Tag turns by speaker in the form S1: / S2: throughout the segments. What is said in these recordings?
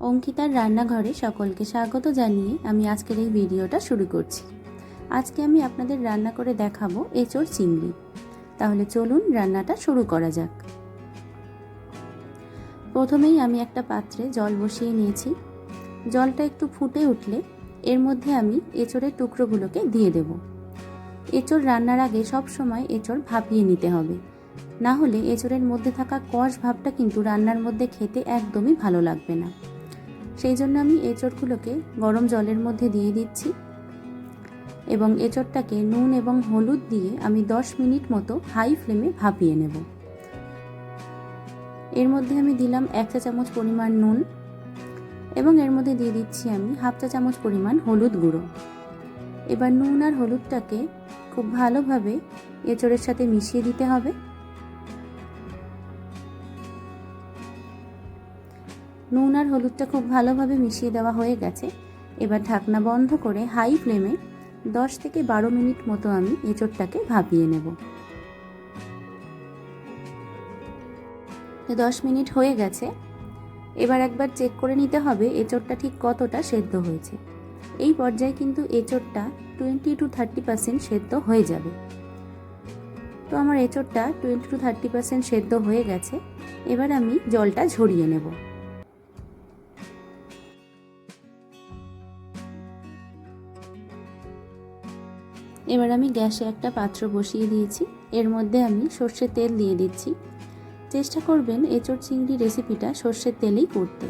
S1: অঙ্কিতার রান্নাঘরে সকলকে স্বাগত জানিয়ে আমি আজকের এই ভিডিওটা শুরু করছি। আজকে আমি আপনাদের রান্না করে দেখাবো এঁচড় চিংড়ি। তাহলে চলুন রান্নাটা শুরু করা যাক। প্রথমেই আমি একটা পাত্রে জল বসিয়ে নিয়েছি। জলটা একটু ফুটে উঠলে এর মধ্যে আমি এঁচড়ের টুকরোগুলোকে দিয়ে দেব। এঁচড় রান্নার আগে সব সময় এঁচড় ভাপিয়ে নিতে হবে। না হলে এঁচড়ের মধ্যে থাকা কষ ভাবটা কিন্তু রান্নার মধ্যে খেতে একদমই ভালো লাগবে না। সেই জন্য আমি এঁচড়গুলোকে গরম জলের মধ্যে দিয়ে দিচ্ছি এবং এঁচড়টাকে নুন এবং হলুদ দিয়ে আমি 10 মিনিট মতো হাই ফ্লেমে ভাপিয়ে নেব। এর মধ্যে আমি দিলাম এক চা চামচ পরিমাণ নুন এবং এর মধ্যে দিয়ে দিচ্ছি আমি হাফ চা চামচ পরিমাণ হলুদ গুঁড়ো। এবার নুন আর হলুদটাকে খুব ভালোভাবে এঁচড়ের সাথে মিশিয়ে দিতে হবে। নুন আর হলুদটা খুব ভালোভাবে মিশিয়ে দেওয়া হয়ে গেছে। এবার ঢাকনা বন্ধ করে হাই ফ্লেমে দশ থেকে বারো মিনিট মতো আমি এঁচড়টাকে ভাপিয়ে নেব। দশ মিনিট হয়ে গেছে। এবার একবার চেক করে নিতে হবে এঁচড়টা ঠিক কতটা সেদ্ধ হয়েছে। এই পর্যায়ে কিন্তু এঁচড়টা টোয়েন্টি টু থার্টি পার্সেন্ট সেদ্ধ হয়ে যাবে। তো আমার এঁচড়টা টোয়েন্টি টু থার্টি পার্সেন্ট সেদ্ধ হয়ে গেছে। এবার আমি জলটা ঝরিয়ে নেব। এবার আমি গ্যাসে একটা পাত্র বসিয়ে দিয়েছি। এর মধ্যে আমি সর্ষের তেল দিয়ে দিচ্ছি। চেষ্টা করবেন এঁচড় চিংড়ি রেসিপিটা সর্ষের তেলেই করতে,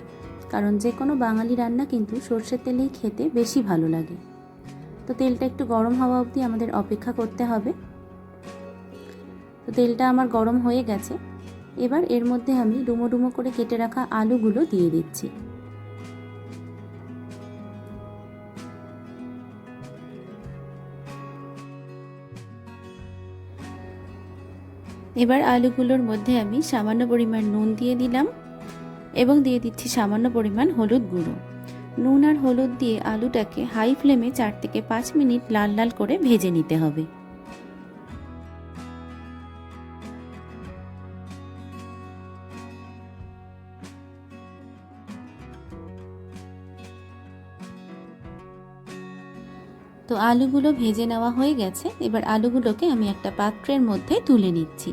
S1: কারণ যে কোনো বাঙালি রান্না কিন্তু সর্ষের তেলেই খেতে বেশি ভালো লাগে। তো তেলটা একটু গরম হওয়া অবধি আমাদের অপেক্ষা করতে হবে। তো তেলটা আমার গরম হয়ে গেছে। এবার এর মধ্যে আমি ডুমো ডুমো করে কেটে রাখা আলুগুলো দিয়ে দিচ্ছি। এবার আলুগুলোর মধ্যে আমি সামান্য পরিমাণ নুন দিয়ে দিলাম এবং দিয়ে দিচ্ছি সামান্য পরিমাণ হলুদ গুঁড়ো। নুন আর হলুদ দিয়ে আলুটাকে হাই ফ্লেমে চার থেকে পাঁচ মিনিট লাল লাল করে ভেজে নিতে হবে। তো আলুগুলো ভেজে নেওয়া হয়ে গেছে। এবার আলুগুলোকে আমি একটা পাত্রের মধ্যে তুলে নিচ্ছি।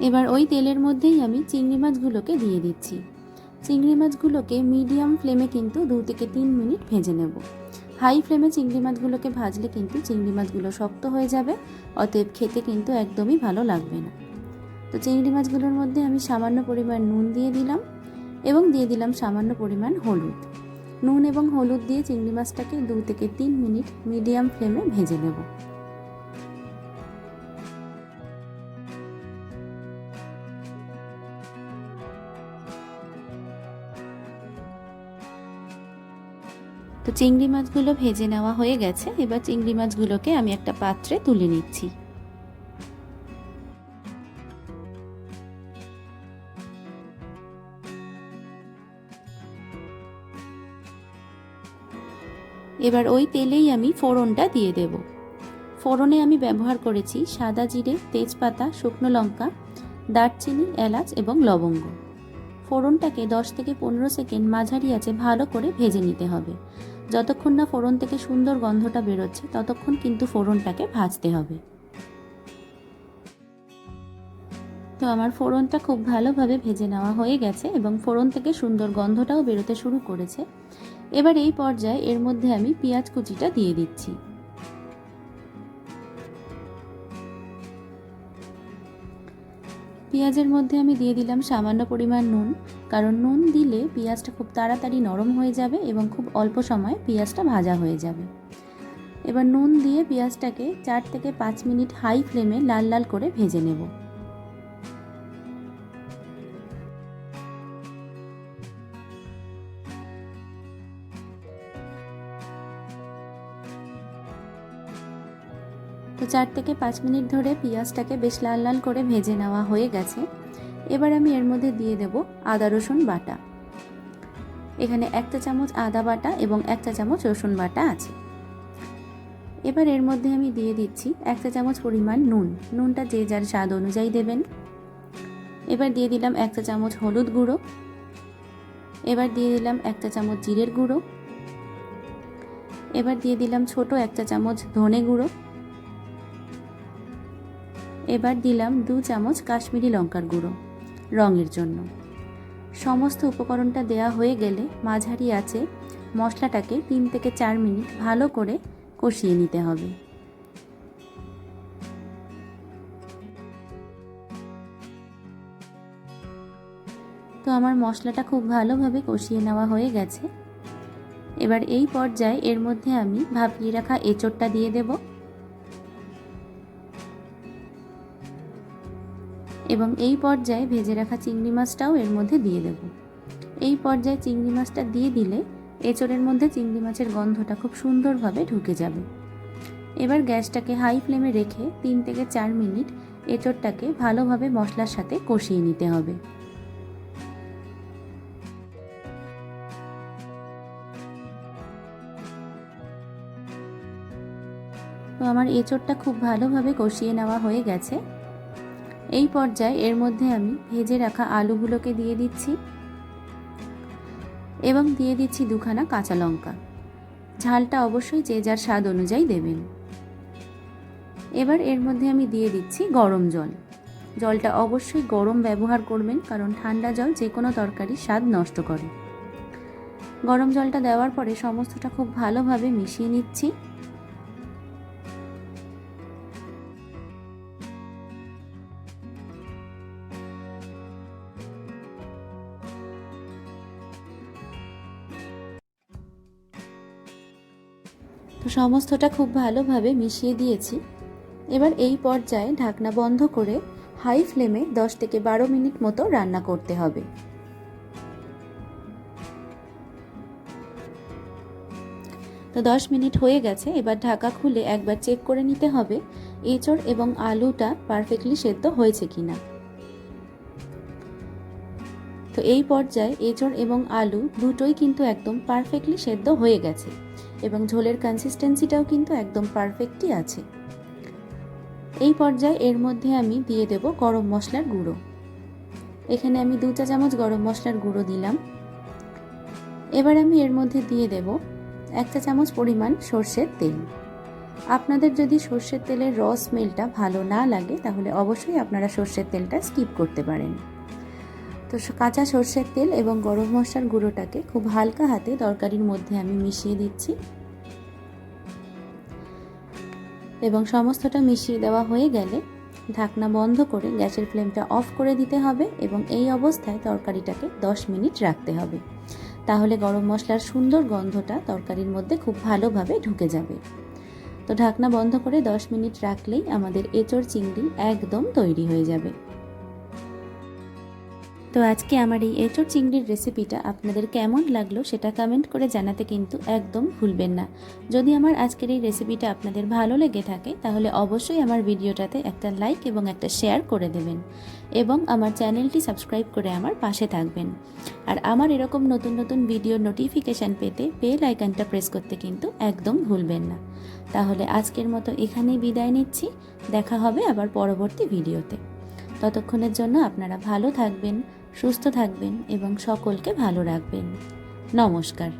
S1: এবার ওই তেলের মধ্যেই আমি চিংড়ি মাছগুলোকে দিয়ে দিচ্ছি। চিংড়ি মাছগুলোকে মিডিয়াম ফ্লেমে কিন্তু দু থেকে তিন মিনিট ভেজে নেব। হাই ফ্লেমে চিংড়ি মাছগুলোকে ভাজলে কিন্তু চিংড়ি মাছগুলো শক্ত হয়ে যাবে, অতএব খেতে কিন্তু একদমই ভালো লাগবে না। তো চিংড়ি মাছগুলোর মধ্যে আমি সামান্য পরিমাণ নুন দিয়ে দিলাম এবং দিয়ে দিলাম সামান্য পরিমাণ হলুদ। নুন এবং হলুদ দিয়ে চিংড়ি মাছটাকে দু থেকে তিন মিনিট মিডিয়াম ফ্লেমে ভেজে নেব। তো চিংড়ি মাছগুলো ভেজে নেওয়া হয়ে গেছে। এবার চিংড়ি মাছগুলোকে আমি একটা পাত্রে তুলে নিচ্ছি। এবার ওই তেলেই আমি ফোড়নটা দিয়ে দেব। ফোড়নে আমি ব্যবহার করেছি সাদা জিরে, তেজপাতা, শুকনো লঙ্কা, দারচিনি, এলাচ এবং লবঙ্গ। ফোড়নটাকে 10 থেকে পনেরো সেকেন্ড মাঝারি আছে ভালো করে ভেজে নিতে হবে। যতক্ষণ না ফোড়ন থেকে সুন্দর গন্ধটা বেরোচ্ছে, ততক্ষণ কিন্তু ফোড়নটাকে ভাজতে হবে। তো আমার ফোড়নটা খুব ভালোভাবে ভেজে নেওয়া হয়ে গেছে এবং ফোড়ন থেকে সুন্দর গন্ধটাও বেরোতে শুরু করেছে। এবার এই পর্যায়ে এর মধ্যে আমি পেঁয়াজ কুচিটা দিয়ে দিচ্ছি। পেঁয়াজের মধ্যে আমি দিয়ে দিলাম সামান্য পরিমাণ নুন। কারণ নুন দিলে পেঁয়াজটা খুব তাড়াতাড়ি নরম হয়ে যাবে এবং খুব অল্প সময় পেঁয়াজটা ভাজা হয়ে যাবে। এবার নুন দিয়ে পেঁয়াজটাকে চার থেকে পাঁচ মিনিট হাই ফ্লেমে লাল লাল করে ভেজে নেব। তো চার থেকে পাঁচ মিনিট ধরে পেঁয়াজটাকে বেশ লাল লাল করে ভেজে নেওয়া হয়ে গেছে। এবার আমি এর মধ্যে দিয়ে দেব আদা, রসুন বাটা। এখানে একটা চামচ আদা বাটা এবং একটা চামচ রসুন বাটা আছে। এবার এর মধ্যে আমি দিয়ে দিচ্ছি একটা চামচ পরিমাণ নুন। নুনটা যে যার স্বাদ অনুযায়ী দেবেন। এবার দিয়ে দিলাম একটা চামচ হলুদ গুঁড়ো। এবার দিয়ে দিলাম একটা চামচ জিরের গুঁড়ো। এবার দিয়ে দিলাম ছোট একটা চামচ ধনে গুঁড়ো। এবার দিলাম দু চামচ কাশ্মীরি লঙ্কার গুঁড়ো। রঙের জন্য। সমস্ত উপকরণটা দেয়া হয়ে গেলে মাঝারি আছে, মশলাটাকে তিন থেকে চার মিনিট ভালো করে কষিয়ে নিতে হবে। তো আমার মশলাটা খুব ভালোভাবে কষিয়ে নেওয়া হয়ে গেছে। এবার এই পর্যায়ে এর মধ্যে আমি ভাপিয়ে রাখা এঁচোড়টা দিয়ে দেব। এবং এই পর্যায়ে ভেজে রাখা চিংড়ি মাছটাও এর মধ্যে দিয়ে দেব। এই পর্যায়ে চিংড়ি মাছটা দিয়ে দিলে এঁচোড়ের মধ্যে চিংড়ি মাছের গন্ধটা খুব সুন্দরভাবে ঢুকে যাবে। এবার গ্যাসটাকে হাই ফ্লেমে রেখে তিন থেকে চার মিনিট এঁচোড়টাকে ভালোভাবে মশলার সাথে কষিয়ে নিতে হবে। তো আমার এঁচোড়টা খুব ভালোভাবে কষিয়ে নেওয়া হয়ে গেছে। এই পর্যায়ে এর মধ্যে আমি ভেজে রাখা আলুগুলোকে দিয়ে দিচ্ছি এবং দিয়ে দিচ্ছি দুখানা কাঁচা লঙ্কা। ঝালটা অবশ্যই যে যার স্বাদ অনুযায়ী দেবেন। এবার এর মধ্যে আমি দিয়ে দিচ্ছি গরম জল। জলটা অবশ্যই গরম ব্যবহার করবেন কারণ ঠান্ডা জল যে কোনো তরকারির স্বাদ নষ্ট করে। গরম জলটা দেওয়ার পরে সমস্তটা খুব ভালোভাবে মিশিয়ে নিচ্ছি। সমস্তটা খুব ভালোভাবে মিশিয়ে দিয়েছি। এবার এই পর্যায়ে ঢাকনা বন্ধ করে হাই ফ্লেমে 10 থেকে বারো মিনিট মতো রান্না করতে হবে। তো 10 মিনিট হয়ে গেছে, এবার ঢাকা খুলে একবার চেক করে নিতে হবে, এঁচড় এবং আলুটা পারফেক্টলি সেদ্ধ হয়েছে কিনা। তো এই পর্যায়ে এঁচড় এবং আলু দুটোই কিন্তু একদম পারফেক্টলি সেদ্ধ হয়ে গেছে। এবং ঝোলের কনসিস্টেন্সিটাও কিন্তু একদম পারফেক্টই আছে। এই পর্যায়ে এর মধ্যে আমি দিয়ে দেব গরম মশলার গুঁড়ো। এখানে আমি দু চা চামচ গরম মশলার গুঁড়ো দিলাম। এবার আমি এর মধ্যে দিয়ে দেব একটা চামচ পরিমাণ সর্ষের তেল। আপনাদের যদি সর্ষের তেলের র স্মেলটা ভালো না লাগে, তাহলে অবশ্যই আপনারা সর্ষের তেলটা স্কিপ করতে পারেন। তো কাঁচা সর্ষের তেল এবং গরম মশলার গুঁড়োটাকে খুব হালকা হাতে তরকারির মধ্যে আমি মিশিয়ে দিচ্ছি। এবং সমস্তটা মিশিয়ে দেওয়া হয়ে গেলে ঢাকনা বন্ধ করে গ্যাসের ফ্লেমটা অফ করে দিতে হবে এবং এই অবস্থায় তরকারিটাকে 10 মিনিট রাখতে হবে। তাহলে গরম মশলার সুন্দর গন্ধটা তরকারির মধ্যে খুব ভালোভাবে ঢুকে যাবে। তো ঢাকনা বন্ধ করে 10 মিনিট রাখলেই আমাদের এঁচড় চিংড়ি একদম তৈরি হয়ে যাবে। তো আজকে আমার এই এঁচড় চিংড়ির রেসিপিটা আপনাদের কেমন লাগল সেটা কমেন্ট করে জানাতে কিন্তু একদম ভুলবেন না। যদি আমার আজকের এই রেসিপিটা আপনাদের ভালো লেগে থাকে, তাহলে অবশ্যই আমার ভিডিওটাতে একটা লাইক এবং একটা শেয়ার করে দেবেন এবং আমার চ্যানেলটি সাবস্ক্রাইব করে আমার পাশে থাকবেন। আর আমার এরকম নতুন নতুন ভিডিও নোটিফিকেশান পেতে বেল আইকনটা প্রেস করতে কিন্তু একদম ভুলবেন না। তাহলে আজকের মতো এখানেই বিদায় নিচ্ছি, দেখা হবে আবার পরবর্তী ভিডিওতে ততক্ষণের জন্য আপনারা ভালো থাকবেন সুস্থ থাকবেন এবং সকলকে ভালো রাখবেন। নমস্কার।